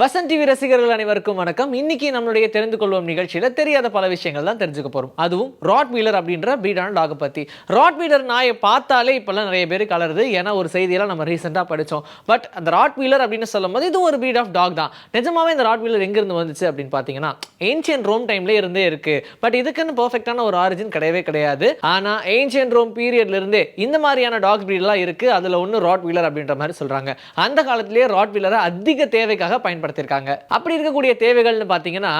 Vasanth TV ரசிகர்கள் அனைவருக்கும் வணக்கம். இன்னைக்கு நம்மளுடைய தெரிந்து கொள்வோம் நிகழ்ச்சியில் தெரியாத பல விஷயங்கள் தான் தெரிஞ்சுக்க போறோம். அதுவும் ராட் வீலர் அப்படின்ற பிரீடான டாக் பத்தி. ராட் வீலர் நாயை பார்த்தாலே இப்பெல்லாம் நிறைய பேர் கலருது. ஏன்னா ஒரு செய்தியெல்லாம் நம்ம ரீசெண்டாக படித்தோம் பட் அந்த ராட் வீலர் அப்படின்னு சொல்லும்போது இது ஒரு பீட் ஆஃப் டாக் தான். நிஜமாவே இந்த ராட் வீலர் எங்கிருந்து வந்துச்சு அப்படின்னு பார்த்தீங்கன்னா ஏன்ஷியன் ரோம் டைம்ல இருந்தே இருக்கு. பட் இதுக்குன்னு பர்ஃபெக்டான ஒரு ஆரிஜின் கிடையவே கிடையாது. ஆனா ஏன்ஷியன் ரோம் பீரியட்ல இருந்தே இந்த மாதிரியான டாக் பிரீட்லாம் இருக்கு. அதுல ஒன்று ராட் வீலர் அப்படின்ற மாதிரி சொல்றாங்க. அந்த காலத்திலேயே ராட் வீலரை அதிக தேவைக்காக பயன்படுத்தியிருக்காங்க. அப்படி இருக்கக்கூடிய தேவைகள்னு பார்த்தீங்கன்னா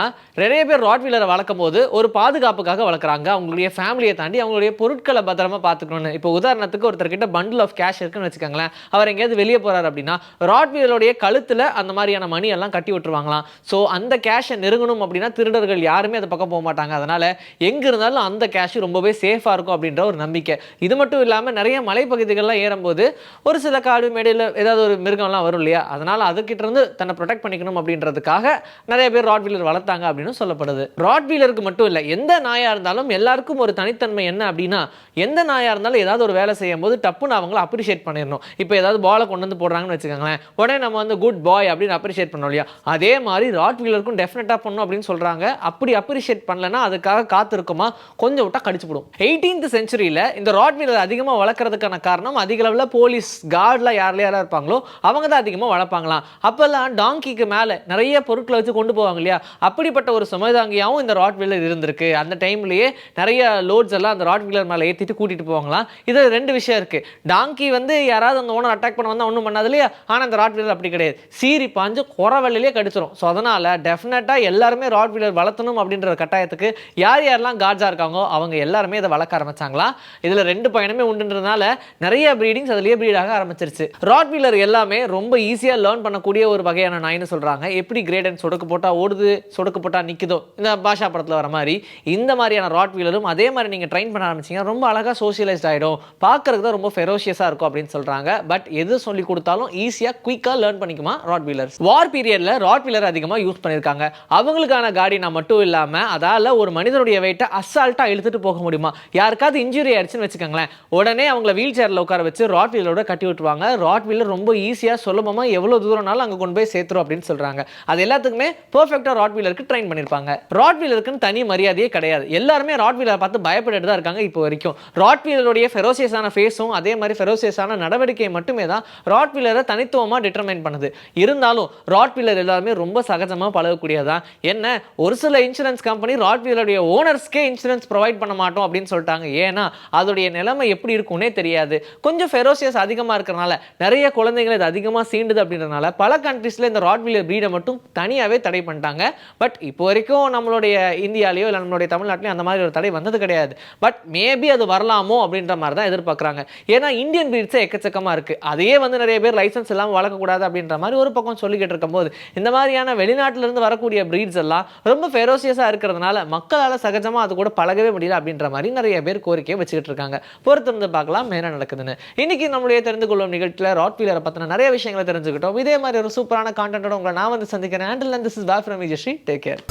நிறைய பேர் ராட் வீலரை வளர்க்கும் போது ஒரு பாதுகாப்புக்காக வளர்க்குறாங்க. அவங்களுடைய ஃபேமிலியை தாண்டி அவங்களுடைய பொருட்களை பத்திரமா பார்த்துக்கணும்னு. இப்போ உதாரணத்துக்கு ஒருத்தர்கிட்ட பண்டில் ஆஃப் கேஷ் இருக்குன்னு வச்சுக்கோங்களேன். அவர் எங்கேயாவது வெளியே போறாரு அப்படின்னா ராட்வீலருடைய கழுத்தில் அந்த மாதிரியான மணி எல்லாம் கட்டி விட்டுருவாங்களாம். ஸோ அந்த கேஷை நெருங்கணும் அப்படின்னா திருடர்கள் யாருமே அந்த பக்கம் போக மாட்டாங்க. அதனால எங்க இருந்தாலும் அந்த கேஷ் ரொம்பவே சேஃபாக இருக்கும் அப்படின்ற ஒரு நம்பிக்கை. இது மட்டும் இல்லாமல் நிறைய மலைப்பகுதிகள்லாம் ஏறும்போது ஒரு சில காடு மேடையில் ஏதாவது ஒரு மிருகம்லாம் வரும் இல்லையா? அதனால் அதுக்கிட்ட இருந்து தன்னை ப்ரொடெக்ட் கிடைக்கணும் அப்படின்றதுக்காக நிறைய பேர் ராட் வீலர் வளர்த்தாங்க அப்படின்னு சொல்லப்படுது. ராட் வீலருக்கு மட்டும் இல்லை எந்த நாயாக இருந்தாலும் எல்லாருக்கும் ஒரு தனித்தன்மை என்ன அப்படின்னா எந்த நாயாக இருந்தாலும் ஏதாவது ஒரு வேலை செய்யும் போது டப்புன்னு அவங்கள அப்ரிஷியேட் பண்ணிடணும். இப்போ ஏதாவது பாலை கொண்டு வந்து போடுறாங்கன்னு வச்சுக்கோங்களேன் உடனே நம்ம வந்து குட் பாய் அப்படின்னு அப்ரிஷியேட் பண்ணோம் இல்லையா? அதே மாதிரி ராட்வீலருக்கும் டெஃபினட்டாக பண்ணும் அப்படின்னு சொல்கிறாங்க அப்படி அப்ரிஷியேட் பண்ணலன்னா அதுக்காக காத்திருக்குமா? கொஞ்சம் விட்டா கடிச்சு விடும் எயிட்டீன்த் செஞ்சுரியில் இந்த ராட் வீலர் அதிகமாக வளர்க்குறதுக்கான காரணம் அதிக அளவில் போலீஸ் கார்டில் யாரில் யாராக இருப்பாங்களோ அவங்க தான் அதிகமாக வளர்ப்பாங்களாம். அப்போல்லாம் டாங்கிக்கு மேலே நிறைய பொருட்களை வச்சு கொண்டு போவாங்க இல்லையா? அப்படிப்பட்ட ஒரு சுமைதாங்கியாகவும் இந்த ராட் வீலர் இருந்திருக்கு. அந்த டைம்லேயே நிறைய லோட்ஸ் எல்லாம் அந்த ராட் வீலர் மேலே ஏற்றிட்டு கூட்டிகிட்டு போவாங்களாம். இது ரெண்டு விஷயம் இருக்குது டாங்கி வந்து யாராவது அந்த ஓனர் அட்டாக் பண்ண வந்தால் ஒன்றும் பண்ணாது இல்லையா? ஆனால் அந்த ராட் வீலர் அப்படி கிடையாது. சீரி பாஞ்சு குறை வெள்ளையிலே கடிச்சிரும். ஸோ அதனால் டெஃபினட்டாக எல்லாருமே ராட் வீலர் வளர்த்தணும் அப்படின்ற கட்டாயத்துக்கு யார் யாரெல்லாம் கார்ஜாக இருக்காங்களோ அவங்க எல்லாருமே இதை வளர்க்க ஆரம்பிச்சாங்களா? இதில் ரெண்டு பயணமே உண்டுன்றதுனால நிறைய ப்ரீடிங்ஸ் அதுலேயே ப்ரீடாக ஆரம்பிச்சிருச்சு. ராட் வீலர் எல்லாமே ரொம்ப ஈஸியாக லேர்ன் பண்ணக்கூடிய ஒரு வகையான நாய்னு சொல்கிறாங்க எப்படி கிரேடன் சொடுக்கு போட்டால் ஓடுது சொடுக்கு போட்டால் நிற்குதோ இந்த பாஷா படத்தில் வர மாதிரி இந்த மாதிரியான ராட் வீலரும் அதே மாதிரி நீங்கள் ட்ரெயின் பண்ண ஆரம்பிச்சிங்கன்னா ரொம்ப அழகாக சோஷியலைஸ்ட் ஆகிடும் பார்க்கறதுக்கு தான் ரொம்ப ஃபெரோஷியஸாக இருக்கும் அப்படின்னு சொல்கிறாங்க பட் எது சொல்லி கொடுத்தாலும் ஈஸியாக குயிக்காக லேர்ன் பண்ணிக்குமா ராட் வீலர்ஸ் வார் பீரியடில் ராட் வீலர் அதிகமாக யூஸ் பண்ணியிருக்காங்க. அவங்களுக்கான காடினா மட்டும் இல்லாமல் அதால் ஒரு மனிதனுடைய வெயிட்டை அசால்ட்டாக இழுத்துட்டு போக முடியுமா? யாருக்காவது இன்ஜுரி ஆயிடுச்சுன்னு வச்சுக்கோங்களேன். உடனே அவங்கள வீல் சேரில் உட்கார வச்சு ராட் வீலரோட கட்டி விட்டுருவாங்க. ராட் வீலர் ரொம்ப ஈஸியாக சுலபமாக எவ்வளோ தூரம்னாலும் அங்கே கொண்டு போய் சேர்த்துரும் அப்படின்னு சொல்கிறாங்க அது எல்லாத்துக்குமே பர்ஃபெக்டாக ராட் வீலருக்கு ட்ரெயின் பண்ணியிருப்பாங்க ராட் வீலருக்குன்னு தனி மரியாதையே கிடையாது. எல்லாருமே ராட் வீலரை பார்த்து பயப்பட்டு தான் இருக்காங்க இப்போ வரைக்கும். ராட் வீலருடைய ஃபெரோசியஸான ஃபேஸும் அதே மாதிரி ஃபெரோசியஸான நடவடிக்கையை மட்டுமே தான் ராட் வீலரை தனித்துவமாக டிட்டர்மைன் பண்ணுது. இருந்தாலும் ராட் வீலர் எல்லாருமே ரொம்ப சகஜமாக பழகக்கூடியதான் என்ன? ஒரு சில இன்சூரன்ஸ் கம்பெனி ராட் வீலருடைய ஓனர்ஸ்க்கே இன்சூரன்ஸ் ப்ரொவைட் பண்ண மாட்டோம் அப்படின்னு சொல்லிட்டாங்க. ஏன்னா அதோடைய நிலைமை எப்படி இருக்கும்னே தெரியாது. கொஞ்சம் ஃபெரோசியஸ் அதிகமாக இருக்கிறனால நிறைய குழந்தைங்களை இது அதிகமாக சீண்டுது அப்படின்றனால பல கண்ட்ரீஸில் இந்த ராட் வீலர் ப்ரீடை மட்டும் தனியாகவே தடை பண்ணிட்டாங்க. பட் இப்போ வரைக்கும் நம்மளுடைய இந்தியாலேயோ இல்லை நம்மளுடைய தமிழ்நாட்டிலையும் அந்த மாதிரி ஒரு தடை வந்தது கிடையாது. பட் மேபி அது வரலாமோ அப்படின்ற மாதிரி தான் எதிர்பார்க்குறாங்க. ஏன்னா இந்தியன் பிரீட்ஸே எக்கச்சக்கமாக இருக்குது அதையே வந்து நிறைய பேர் லைசன்ஸ் இல்லாமல் வளர்க்கக்கூடாது அப்படின்ற மாதிரி ஒரு பக்கம் சொல்லிக்கிட்டு இருக்கும்போது இந்த மாதிரியான வெளிநாட்டிலிருந்து வரக்கூடிய பிரீட்ஸ் எல்லாம் ரொம்ப ஃபெரோசியஸாக இருக்கிறதுனால மக்களால் சகஜமாக அது கூட பழகவே முடியல அப்படின்ற மாதிரி நிறைய பேர் கோரிக்கையை வச்சுக்கிட்டு இருக்காங்க. பொறுத்திருந்து பார்க்கலாம் என்ன நடக்குதுன்னு. இன்னைக்கு நம்மளுடைய தெரிந்து கொள்ளும் நிகழ்ச்சியில் ராட் வீலரை பற்றின நிறைய விஷயங்களை தெரிஞ்சுக்கிட்டோம். இதே மாதிரி ஒரு சூப்பரான கான்டென்ட்டோட உங்களை உங்களை நான் வந்து சந்திக்கிறேன். And this is bye from Vijayasri take care